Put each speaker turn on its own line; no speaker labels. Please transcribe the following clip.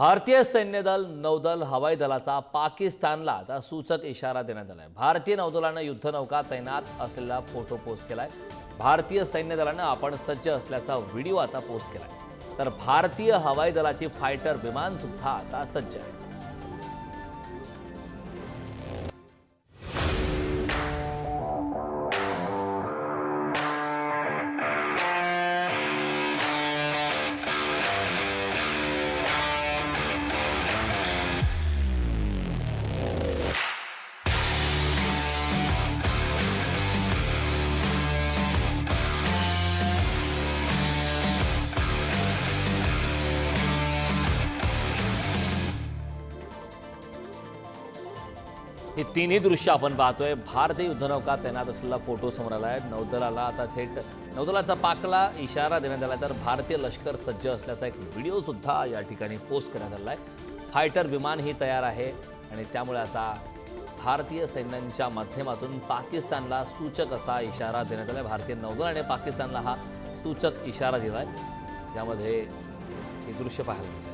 भारतीय सैन्य दल नौदल हवाई दलाचा पाकिस्तानला आता सूचक इशारा देण्यात आला आहे भारतीय नौदलानं युद्धनौका तैनात असलेला फोटो पोस्ट केलाय. भारतीय सैन्य दलानं आपण सज्ज असल्याचा व्हिडिओ आता पोस्ट केलाय. तर भारतीय हवाई दलाची फायटर विमान सुद्धा आता सज्ज आहे. ही तिन्ही दृश्य आपण पाहतोय. भारतीय युद्धनौका तैनात असलेला फोटो समोर आला आहे नौदलाला आता थेट नौदलाचा पाकला इशारा देण्यात आला तर भारतीय लष्कर सज्ज असल्याचा एक व्हिडिओ सुद्धा या ठिकाणी पोस्ट करण्यात आलाय. फायटर विमान ही तयार आहे आणि त्यामुळे आता भारतीय सैन्यांच्या माध्यमातून पाकिस्तानला सूचक असा इशारा देण्यात आलाय. भारतीय नौदलाने पाकिस्तानला हा सूचक इशारा दिला आहे त्यामध्ये हे दृश्य पाहायला मिळतं